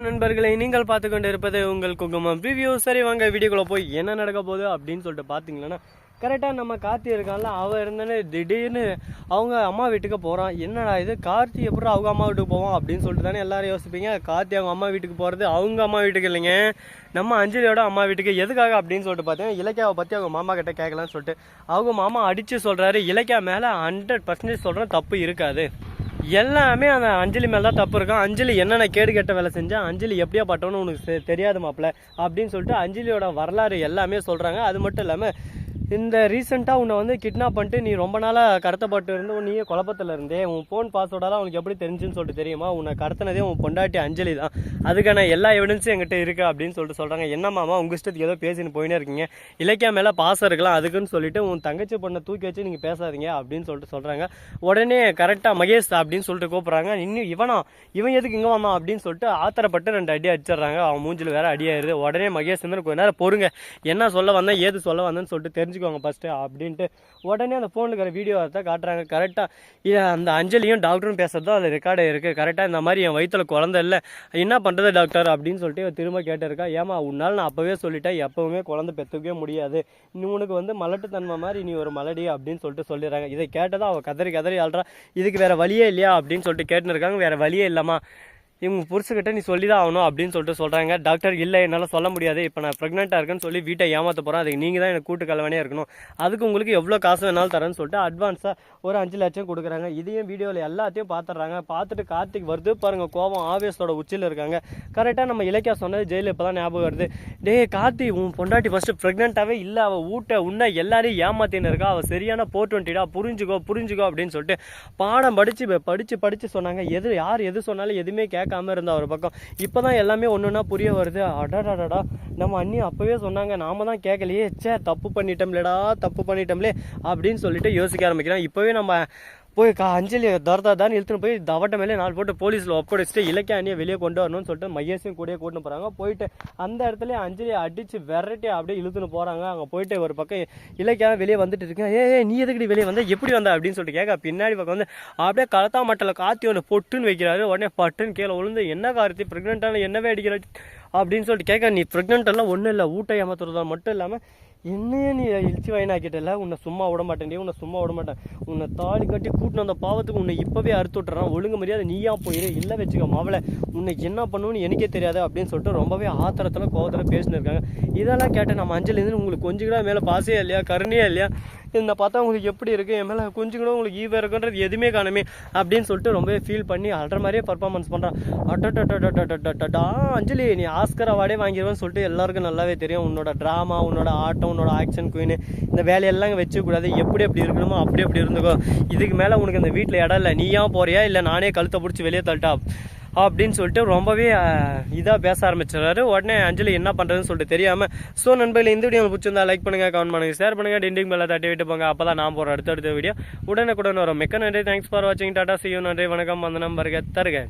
நண்பர்களை நீங்கள் பார்த்து கொண்டு இருப்பது உங்கள் குங்குமம் ரிவ்யூ சரி வாங்க வீடியோக்குள்ள போய் என்ன நடக்க போகுது அப்படின்னு சொல்லிட்டு பார்த்தீங்கன்னா கரெக்டாக நம்ம கார்த்தி இருக்கான்ல அவன் இருந்தானே திடீர்னு அவங்க அம்மா வீட்டுக்கு போகிறான் என்னடா இது? கார்த்தி எப்படி அவங்க அம்மா வீட்டுக்கு போவான் அப்படின்னு சொல்லிட்டு தானே எல்லாரும் யோசிப்பீங்க. கார்த்தி அவங்க அம்மா வீட்டுக்கு போகிறது அவங்க அம்மா வீட்டுக்கு இல்லைங்க. நம்ம அஞ்சலியோட அம்மா வீட்டுக்கு எதுக்காக அப்படின்னு சொல்லிட்டு பார்த்தீங்கன்னா இலக்கியாவை பற்றி அவங்க மாமா கிட்ட கேட்கலான்னு சொல்லிட்டு அவங்க மாமா அடித்து சொல்கிறாரு இலக்கியா மேலே ஹண்ட்ரட் பர்சன்டேஜ் சொல்கிறேன் தப்பு இருக்காது. எல்லாமே அந்த அஞ்சலி மேலே தான் தப்பு இருக்கும். அஞ்சலி என்னென்ன கேடு கெட்ட வேலை செஞ்சா அஞ்சலி எப்படியா பட்டோன்னு உனக்கு தெரியாது மாப்பிள்ள. அப்படின்னு சொல்லிட்டு அஞ்சலியோட வரலாறு எல்லாமே சொல்கிறாங்க அது மட்டும் இல்லாமல் இந்த ரீசெண்டாக உன்னை வந்து கிட்னாப் பண்ணிட்டு நீ ரொம்ப நாளாக கடத்தப்பட்டு இருந்து நீயே குழப்பத்தில் இருந்தே உன் ஃபோன் பாஸ்வேர்டெல்லாம் உனக்கு எப்படி தெரிஞ்சுன்னு சொல்லிட்டு தெரியுமா? உன்னை கடத்தினதே உன் பொண்டாட்டி அஞ்சலி தான். அதுக்கான எல்லா எவிடன்ஸும் எங்கிட்ட இருக்குது அப்படின்னு சொல்லிட்டு சொல்கிறாங்க என்ன மாமா உங்கள் இஷ்டத்துக்கு ஏதோ பேசின்னு போயினே இருக்கீங்க. இலக்கியா மேலே பாசம் இருக்கலாம் அதுக்குன்னு சொல்லிட்டு உன் தங்கச்சி பொண்ணை தூக்கி வச்சு நீங்கள் பேசாதீங்க அப்படின்னு சொல்லிட்டு சொல்கிறாங்க உடனே கரெக்டாக மகேஷ் அப்படின்னு சொல்லிட்டு கூப்பிட்றாங்க. இன்னும் இவனா? இவன் எதுக்கு இங்கே வந்தான் அப்படின்னு சொல்லிட்டு ஆத்திரப்பட்டு ரெண்டு அடி அடிச்சிடுறாங்க. அவன் மூஞ்சில் வேறு அடியாயிருது உடனே மகேஷ் வந்து கொஞ்ச நேரம் பொறுங்க. என்ன சொல்ல வந்தேன் ஏது சொல்ல வந்தேன்னு சொல்லிட்டு தெரிஞ்சு தெரிஞ்சுக்கோங்க ஃபஸ்ட்டு அப்படின்ட்டு உடனே அந்த ஃபோனில் இருக்கிற வீடியோ தான் காட்டுறாங்க. கரெக்டாக அந்த அஞ்சலியும் டாக்டரும் பேசுறதும் அதில் ரெக்கார்டு இருக்குது கரெக்டாக இந்த மாதிரி என் வயிற்றில் குழந்தை இல்லை. என்ன பண்ணுறது டாக்டர் அப்படின்னு சொல்லிட்டு திரும்ப கேட்டிருக்கா. ஏமா உன்னால் நான் அப்போவே சொல்லிட்டேன். எப்போவுமே குழந்தை பெற்றுக்கவே முடியாது. நீ உனக்கு வந்து மலட்டுத்தன்மை மாதிரி நீ ஒரு மலடி அப்படின்னு சொல்லிட்டு சொல்லிடுறாங்க. இதை கேட்டதான் அவள் கதறி கதறி ஆள்றா இதுக்கு வேற வழியே இல்லையா அப்படின்னு சொல்லிட்டு கேட்டுன்னு இருக்காங்க. வேறு வழியே இல்லைம்மா. இவங்க புருஷக்கிட்ட நீ சொல்லி தான் ஆகணும் அப்படின்னு சொல்லிட்டு சொல்கிறாங்க டாக்டர் இல்லை என்னால் சொல்ல முடியாது. இப்போ நான் ப்ரெக்னெண்ட்டாக இருக்கேன்னு சொல்லி வீட்டை ஏமாற்ற போகிறேன் அதுக்கு நீங்கள் தான் எனக்கு கூட்டு கலவனே இருக்கணும். அதுக்கு உங்களுக்கு எவ்வளோ காசு வேணாலும் தரேன்னு சொல்லிட்டு அட்வான்ஸாக ஒரு அஞ்சு லட்சம் கொடுக்குறாங்க. இதையும் வீடியோவில் எல்லாத்தையும் பார்த்துட்றாங்க. பார்த்துட்டு கார்த்திக் வருது. பாருங்கள் கோபம் ஆவேசத்தோட உச்சியில் இருக்காங்க. கரெக்டாக நம்ம இலக்கியா சொன்னது ஜெயிலில் இப்போ தான் ஞாபகம் வருது. டேய் கார்த்தி உன் பொண்டாட்டி ஃபஸ்ட்டு ப்ரெக்னெண்ட்டாகவே இல்லை. அவள் ஊட்ட உன்ன எல்லாரையும் ஏமாத்தின்னு இருக்கா. அவள் சரியான போர் டுவெண்ட்டிடா புரிஞ்சுக்கோ புரிஞ்சுக்கோ அப்படின்னு சொல்லிட்டு பாடம் படித்து படித்து படித்து சொன்னாங்க. எது யார் எது சொன்னாலும் எதுவுமே கேட்காம இருந்தா ஒரு பக்கம். இப்போ தான் எல்லாமே ஒன்று ஒன்றா புரிய வருது. அடடாடா நம்ம அண்ணி அப்போவே சொன்னாங்க. நாம தான் கேட்கலையே. ச்சே தப்பு பண்ணிட்டோம்லடா தப்பு பண்ணிட்டோம்லே அப்படின்னு சொல்லிட்டு யோசிக்க ஆரம்பிக்கிறோம் இப்போவே நம்ம போய் கா அஞ்சலி தரதா தான் இழுத்துன்னு போய் தவட்ட மேலே நாலு போட்டு போலீஸில் ஒப்படைச்சிட்டு இலக்கிய அணியை வெளியே கொண்டு வரணும்னு சொல்லிட்டு மையஸையும் கூடயே கூட்டின்னு போகிறாங்க போயிட்டு அந்த இடத்துல அஞ்சலியை அடித்து விரட்டி அப்படியே இழுத்துன்னு போகிறாங்க அங்கே போயிட்டு ஒரு பக்கம் இலக்கியம் வெளியே வந்துட்டு இருக்கேன் ஏ ஏ நீ எதுக்கடி வெளியே வந்த? எப்படி வந்த? அப்படின்னு சொல்லிட்டு கேட்க பின்னாடி பக்கம் வந்து அப்படியே கலத்தா மட்டல காத்தி ஒன்று பொட்டுன்னு வைக்கிறாரு. உடனே பட்டுன்னு கீழே விழுந்து என்ன காரத்தி ப்ரெக்னெண்ட்டான என்னவே அடிக்கிற? அப்படின்னு சொல்லிட்டு கேட்க நீ ப்ரெக்னென்ட் எல்லாம் ஒன்றும் இல்லை. ஊட்டை ஏமாத்துறதா மட்டும் இல்லாமல் என்னையே நீ இழிச்சு வயனாக்கிட்டல உன்னை சும்மா விட மாட்டேன்டி உன்னை சும்மா விட மாட்டேன். உன்னை தாலி கட்டி கூட்டின அந்த பாவத்துக்கு உன்னை இப்போவே அறுத்து விட்டுறான். ஒழுங்கு மரியாதை நீயா போயிரு. இல்லை வச்சுக்க மாவளை உன்னை என்ன பண்ணுன்னு எனக்கே தெரியாது அப்படின்னு சொல்லிட்டு ரொம்பவே ஆத்திரத்தில் கோவத்தில் பேசினிருக்காங்க இருக்காங்க. இதெல்லாம் கேட்டேன் நம்ம அஞ்சலேருந்து உங்களுக்கு கொஞ்சம் கூட மேலே பாசையே இல்லையா? கருணையே இல்லையா? இந்த பார்த்தா உங்களுக்கு எப்படி இருக்குது என் மேலே கொஞ்சம் கூட உங்களுக்கு ஈவாக இருக்குன்றது எதுவுமே காணுமே அப்படின்னு சொல்லிட்டு ரொம்பவே ஃபீல் பண்ணி அல்ற மாதிரியே பர்ஃபார்மன்ஸ் பண்ணுறான் அட்டா அஞ்சலி நீ ஆஸ்கர் அவார்டே வாங்கிடுவேன்னு சொல்லிட்டு எல்லாருக்கும் நல்லாவே தெரியும். உன்னோட ட்ராமா உன்னோட ஆட்டம் உன்னோட ஆக்ஷன் குயின் இந்த வேலையெல்லாம் வச்சுக்கூடாது எப்படி எப்படி இருக்கணுமோ அப்படி எப்படி இருந்துக்கோ. இதுக்கு மேலே உனக்கு இந்த வீட்டில் இடம் இல்லை. நீயா போறியா? இல்லை நானே கழுத்தை பிடிச்சி வெளியே தள்ளிட்டா? அப்படின்னு சொல்லிட்டு ரொம்பவே இதாக பேச ஆரம்பிச்சிடறாரு. உடனே அஞ்சலி என்ன பண்ணுறதுன்னு சொல்லிட்டு தெரியாமல் ஸோ நண்பர்கள் இந்த வீடியோ பிடிச்சிருந்தா லைக் பண்ணுங்கள் கமெண்ட் பண்ணுங்கள் ஷேர் பண்ணுங்கள் டிண்டிங் மேலே தட்டி விட்டு போங்க. அப்போ தான் நான் போகிற அடுத்தடுத்த வீடியோ உடனே கூட வரும். மிக்க நன்றி. தேங்க்ஸ் ஃபார் வாட்சிங் டாட்டா சியூ நன்றி வணக்கம். அந்த நம்பருக்கு தருக.